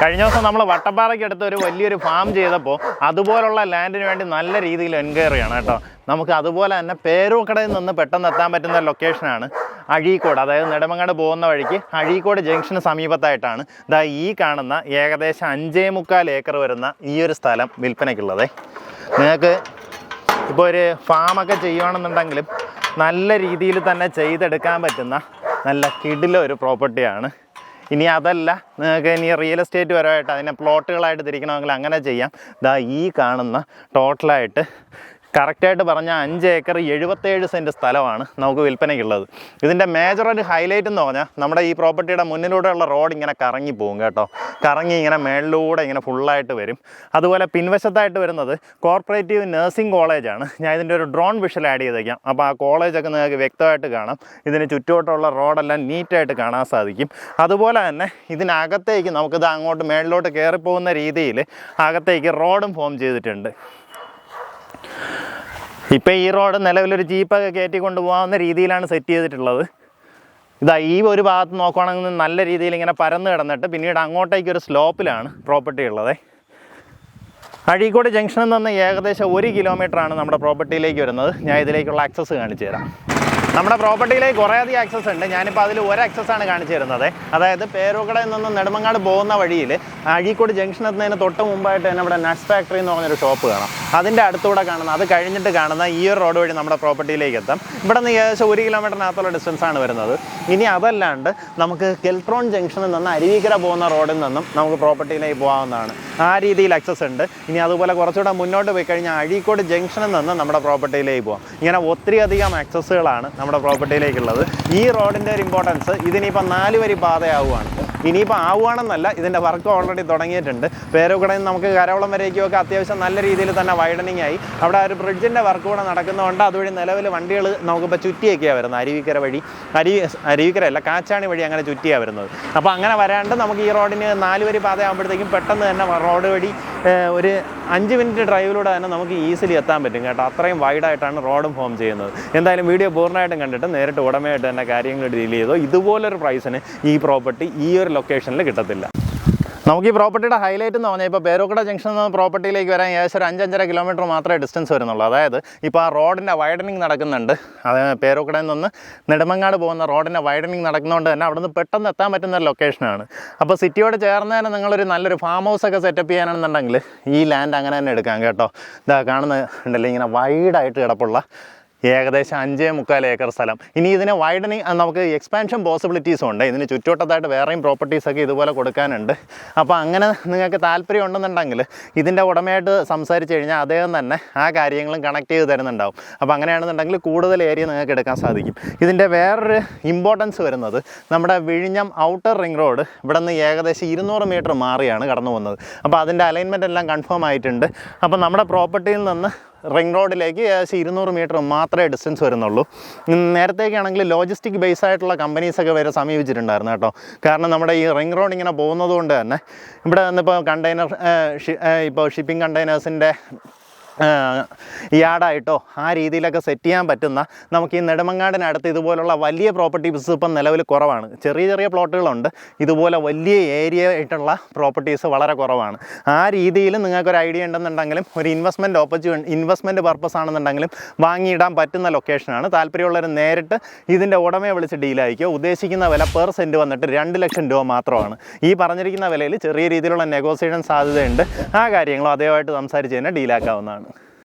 കഴിഞ്ഞ ദിവസം നമ്മൾ വട്ടപ്പാറയ്ക്ക് അടുത്ത് ഒരു വലിയൊരു ഫാം ചെയ്തപ്പോൾ അതുപോലുള്ള ലാൻഡിന് വേണ്ടി നല്ല രീതിയിൽ എൻക്വയറിയാണ് കേട്ടോ. നമുക്ക് അതുപോലെ തന്നെ പേരൂക്കടയിൽ നിന്ന് പെട്ടെന്ന് എത്താൻ പറ്റുന്ന ലൊക്കേഷനാണ് അഴീക്കോട്. അതായത് നെടുമങ്ങാട് പോകുന്ന വഴിക്ക് അഴീക്കോട് ജംഗ്ഷന് സമീപത്തായിട്ടാണ് ഇതാ ഈ കാണുന്ന ഏകദേശം അഞ്ചേ മുക്കാൽ ഏക്കർ വരുന്ന ഈ ഒരു സ്ഥലം വിൽപ്പനയ്ക്കുള്ളതേ. നിങ്ങൾക്ക് ഇപ്പോൾ ഒരു ഫാമൊക്കെ ചെയ്യുകയാണെന്നുണ്ടെങ്കിലും നല്ല രീതിയിൽ തന്നെ ചെയ്തെടുക്കാൻ പറ്റുന്ന നല്ല കിടില ഒരു പ്രോപ്പർട്ടിയാണ് ഇനി അതല്ല. നിങ്ങൾക്ക് ഇനി റിയൽ എസ്റ്റേറ്റ് പരമായിട്ട് അതിനെ പ്ലോട്ടുകളായിട്ട് തിരിക്കണമെങ്കിൽ അങ്ങനെ ചെയ്യാം. ഇതാ ഈ കാണുന്ന ടോട്ടലായിട്ട് കറക്റ്റായിട്ട് പറഞ്ഞാൽ അഞ്ച് ഏക്കർ എഴുപത്തേഴ് സെന്റ് സ്ഥലമാണ് നമുക്ക് വിൽപ്പനയ്ക്കുള്ളത്. ഇതിന്റെ മേജറായിട്ട് ഹൈലൈറ്റ് എന്ന് പറഞ്ഞാൽ നമ്മുടെ ഈ പ്രോപ്പർട്ടിയുടെ മുന്നിലൂടെയുള്ള റോഡ് ഇങ്ങനെ കറങ്ങി പോകും കേട്ടോ. കറങ്ങി ഇങ്ങനെ മേളിലൂടെ ഇങ്ങനെ ഫുള്ളായിട്ട് വരും. അതുപോലെ പിൻവശത്തായിട്ട് വരുന്നത് കോർപ്പറേറ്റീവ് നഴ്സിംഗ് കോളേജാണ് ഞാൻ ഇതിന്റെ ഒരു ഡ്രോൺ വിഷൽ ആഡ് ചെയ്തേക്കാം. അപ്പോൾ ആ കോളേജൊക്കെ നിങ്ങൾക്ക് വ്യക്തമായിട്ട് കാണാം. ഇതിന് ചുറ്റുവട്ടമുള്ള റോഡെല്ലാം നീറ്റായിട്ട് കാണാൻ സാധിക്കും. അതുപോലെ തന്നെ ഇതിനകത്തേക്ക് നമുക്കിത് അങ്ങോട്ട് മേളിലോട്ട് കയറിപ്പോകുന്ന രീതിയിൽ അകത്തേക്ക് റോഡും ഫോം ചെയ്തിട്ടുണ്ട്. ഇപ്പം ഈ റോഡ് നിലവിലൊരു ജീപ്പൊക്കെ കയറ്റി കൊണ്ടുപോകാവുന്ന രീതിയിലാണ് സെറ്റ് ചെയ്തിട്ടുള്ളത്. ഇതാ ഈ ഒരു ഭാഗത്ത് നോക്കുകയാണെങ്കിൽ നല്ല രീതിയിൽ ഇങ്ങനെ പരന്ന് കിടന്നിട്ട് പിന്നീട് അങ്ങോട്ടേക്ക് ഒരു സ്ലോപ്പിലാണ് പ്രോപ്പർട്ടി ഉള്ളത്. അഴീക്കോട് ജംഗ്ഷനിൽ നിന്ന് ഏകദേശം ഒരു കിലോമീറ്ററാണ് നമ്മുടെ പ്രോപ്പർട്ടിയിലേക്ക് വരുന്നത്. ഞാൻ ഇതിലേക്കുള്ള ആക്സസ് കാണിച്ചു തരാം. നമ്മുടെ പ്രോപ്പർട്ടിയിലേക്ക് കുറേയധികം ആക്സസ് ഉണ്ട്. ഞാനിപ്പോൾ അതിൽ ഒരു ആക്സസ് ആണ് കാണിച്ചു തരുന്നത്. അതായത് പേരൂക്കടയിൽ നിന്ന് നെടുമങ്ങാട് പോകുന്ന വഴിയിൽ അഴീക്കോട് ജംഗ്ഷൻ എത്തുന്നതിന് തൊട്ട് മുമ്പായിട്ട് തന്നെ ഇവിടെ നട്സ് ഫാക്ടറി എന്ന് പറഞ്ഞൊരു ഷോപ്പ് കാണാം. അതിന്റെ അടുത്തൂടെ കാണുന്ന അത് കഴിഞ്ഞിട്ട് കാണുന്ന ഈ ഒരു റോഡ് വഴി നമ്മുടെ പ്രോപ്പർട്ടിയിലേക്ക് എത്താം ഇവിടെ നിന്ന് ഏകദേശം ഒരു കിലോമീറ്ററിനകത്തുള്ള ഡിസ്റ്റൻസ് ആണ് വരുന്നത്. ഇനി അതല്ലാണ്ട് നമുക്ക് കെൽട്രോൺ ജംഗ്ഷനിൽ നിന്ന് അരുവിക്കര പോകുന്ന റോഡിൽ നിന്നും നമുക്ക് പ്രോപ്പർട്ടിയിലേക്ക് പോകാവുന്നതാണ്. ആ രീതിയിൽ അക്സസ് ഉണ്ട്. ഇനി അതുപോലെ കുറച്ചുകൂടെ മുന്നോട്ട് പോയി കഴിഞ്ഞാൽ അഴീക്കോട് ജംഗ്ഷനിൽ നിന്ന് നമ്മുടെ പ്രോപ്പർട്ടിയിലേക്ക് പോകാം. ഇങ്ങനെ ഒത്തിരി അധികം ആക്സസ്സുകളാണ് നമ്മുടെ പ്രോപ്പർട്ടിയിലേക്കുള്ളത്. ഈ റോഡിന്റെ ഒരു ഇമ്പോർട്ടൻസ് ഇതിനിപ്പോൾ നാല് വരി പാതയാവുകയാണ്. ഇനിയിപ്പോൾ ആവുകയാണെന്നല്ല ഇതിന്റെ വർക്ക് ഓൾറെഡി തുടങ്ങിയിട്ടുണ്ട്. പേരൂക്കടയിൽ നിന്ന് നമുക്ക് കരവളം വരേക്കുമൊക്കെ അത്യാവശ്യം നല്ല രീതിയിൽ തന്നെ വൈഡനിങ് ആയി. അവിടെ ഒരു ബ്രിഡ്ജിന്റെ വർക്ക് കൂടെ നടക്കുന്നതുകൊണ്ട് അതുവഴി നിലവിൽ വണ്ടികൾ നമുക്കിപ്പോൾ ചുറ്റിയൊക്കെയാണ് വരുന്നത്. അരുവിക്കര വഴി അരി അരുവിക്കര അല്ല കാച്ചാണി വഴി അങ്ങനെ ചുറ്റിയാണ് വരുന്നത്. അപ്പോൾ അങ്ങനെ വരാണ്ട് നമുക്ക് ഈ റോഡിന് നാലുവരി പാതയാകുമ്പോഴത്തേക്കും പെട്ടെന്ന് തന്നെ റോഡ് വഴി ഒരു അഞ്ച് മിനിറ്റ് ഡ്രൈവിലൂടെ തന്നെ നമുക്ക് ഈസിലി എത്താൻ പറ്റും കേട്ടോ. അത്രയും വൈഡായിട്ടാണ് റോഡും ഫോം ചെയ്യുന്നത്. എന്തായാലും വീഡിയോ പൂർണമായിട്ടും കണ്ടിട്ട് നേരിട്ട് ഉടമയായിട്ട് തന്നെ കാര്യങ്ങൾ ഡീൽ ചെയ്തോ ഇതുപോലൊരു പ്രൈസിന് ഈ പ്രോപ്പർട്ടി ഈ ഒരു ലൊക്കേഷനിൽ കിട്ടത്തില്ല. നമുക്ക് ഈ പ്രോപ്പർട്ടിയുടെ ഹൈലൈറ്റ് എന്ന് പറഞ്ഞാൽ ഇപ്പോൾ പേരോക്കട ജംഗ്ഷനിൽ നിന്ന് പ്രോപ്പർട്ടിയിലേക്ക് വരാൻ ഏകദേശം ഒരു അഞ്ചഞ്ചര കിലോമീറ്റർ മാത്രമേ ഡിസ്റ്റൻസ് വരുന്നുള്ളൂ. അതായത് ഇപ്പോൾ ആ റോഡിന്റെ വൈഡനിങ് നടക്കുന്നുണ്ട്. അത് പേരോക്കടയിൽ നിന്ന് നെടുമങ്ങാട് പോകുന്ന റോഡിന്റെ വൈഡനിങ് നടക്കുന്നതുകൊണ്ട് തന്നെ അവിടുന്ന് പെട്ടെന്ന് എത്താൻ പറ്റുന്ന ഒരു ലൊക്കേഷനാണ് അപ്പോൾ സിറ്റിയോട് ചേർന്ന് തന്നെ നിങ്ങളൊരു നല്ലൊരു ഫാം ഹൗസ് ഒക്കെ സെറ്റപ്പ് ചെയ്യാനാണെന്നുണ്ടെങ്കിൽ ഈ ലാൻഡ് അങ്ങനെ തന്നെ എടുക്കാം കേട്ടോ. ഇതാ കാണുന്നുണ്ടല്ലോ ഇങ്ങനെ വൈഡായിട്ട് കിടപ്പുള്ള ഏകദേശം അഞ്ചേ മുക്കാൽ ഏക്കർ സ്ഥലം. ഇനി ഇതിനെ വൈഡനിങ് നമുക്ക് എക്സ്പാൻഷൻ പോസിബിലിറ്റീസും ഉണ്ട്. ഇതിന് ചുറ്റുവട്ടത്തായിട്ട് വേറെയും പ്രോപ്പർട്ടീസൊക്കെ ഇതുപോലെ കൊടുക്കാനുണ്ട്. അപ്പോൾ അങ്ങനെ നിങ്ങൾക്ക് താല്പര്യം ഉണ്ടെന്നുണ്ടെങ്കിൽ ഇതിന്റെ ഉടമയായിട്ട് സംസാരിച്ച് കഴിഞ്ഞാൽ അദ്ദേഹം തന്നെ ആ കാര്യങ്ങളും കണക്ട് ചെയ്ത് തരുന്നുണ്ടാവും. അപ്പോൾ അങ്ങനെയാണെന്നുണ്ടെങ്കിൽ കൂടുതൽ ഏരിയ നിങ്ങൾക്ക് എടുക്കാൻ സാധിക്കും. ഇതിന്റെ വേറൊരു ഇമ്പോർട്ടൻസ് വരുന്നത് നമ്മുടെ വിഴിഞ്ഞം ഔട്ടർ റിംഗ് റോഡ് ഇവിടെ നിന്ന് ഏകദേശം ഇരുന്നൂറ് മീറ്റർ മാറിയാണ് കടന്നു പോകുന്നത് അപ്പോൾ അതിന്റെ അലൈൻമെന്റ് എല്ലാം കൺഫേം ആയിട്ടുണ്ട്. അപ്പോൾ നമ്മുടെ പ്രോപ്പർട്ടിയിൽ നിന്ന് റിംഗ് റോഡിലേക്ക് ഏകദേശം ഇരുന്നൂറ് മീറ്റർ മാത്രമേ ഡിസ്റ്റൻസ് വരുന്നുള്ളൂ. നേരത്തേക്കാണെങ്കിൽ ലോജിസ്റ്റിക് ബേസ് ആയിട്ടുള്ള കമ്പനീസൊക്കെ വരെ സമീപിച്ചിട്ടുണ്ടായിരുന്നു കേട്ടോ. കാരണം നമ്മുടെ ഈ റിംഗ് റോഡ് ഇങ്ങനെ പോകുന്നത് കൊണ്ട് തന്നെ ഇവിടെ നിന്നിപ്പോൾ കണ്ടെയ്നർ ഇപ്പോൾ ഷിപ്പിംഗ് കണ്ടെയ്നേഴ്സിന്റെ യാർഡായിട്ടോ ആ രീതിയിലൊക്കെ സെറ്റ് ചെയ്യാൻ പറ്റുന്ന നമുക്ക് ഈ നെടുമങ്ങാടിനടുത്ത് ഇതുപോലുള്ള വലിയ പ്രോപ്പർട്ടീസ് ഇപ്പം നിലവിൽ കുറവാണ്. ചെറിയ ചെറിയ പ്ലോട്ടുകളുണ്ട് ഇതുപോലെ വലിയ ഏരിയ ആയിട്ടുള്ള പ്രോപ്പർട്ടീസ് വളരെ കുറവാണ്. ആ രീതിയിൽ നിങ്ങൾക്കൊരു ഐഡിയ ഉണ്ടെന്നുണ്ടെങ്കിലും ഒരു ഇൻവെസ്റ്റ്മെന്റ് ഓപ്പർച്യൂണിറ്റി ഇൻവെസ്റ്റ്മെന്റ് പർപ്പസ് ആണെന്നുണ്ടെങ്കിലും വാങ്ങിയിടാൻ പറ്റുന്ന ലൊക്കേഷനാണ് താല്പര്യമുള്ളവർ നേരിട്ട് ഇതിന്റെ ഉടമയെ വിളിച്ച് ഡീലായിരിക്കും ഉദ്ദേശിക്കുന്ന വില പെർ സെന്റ് വന്നിട്ട് രണ്ട് ലക്ഷം രൂപ മാത്രമാണ്. ഈ പറഞ്ഞിരിക്കുന്ന വിലയിൽ ചെറിയ രീതിയിലുള്ള നെഗോസിയേഷൻ സാധ്യതയുണ്ട്. ആ കാര്യങ്ങളും അതേമായിട്ട് സംസാരിച്ച് തന്നെ ഡീലാക്കാവുന്നതാണ്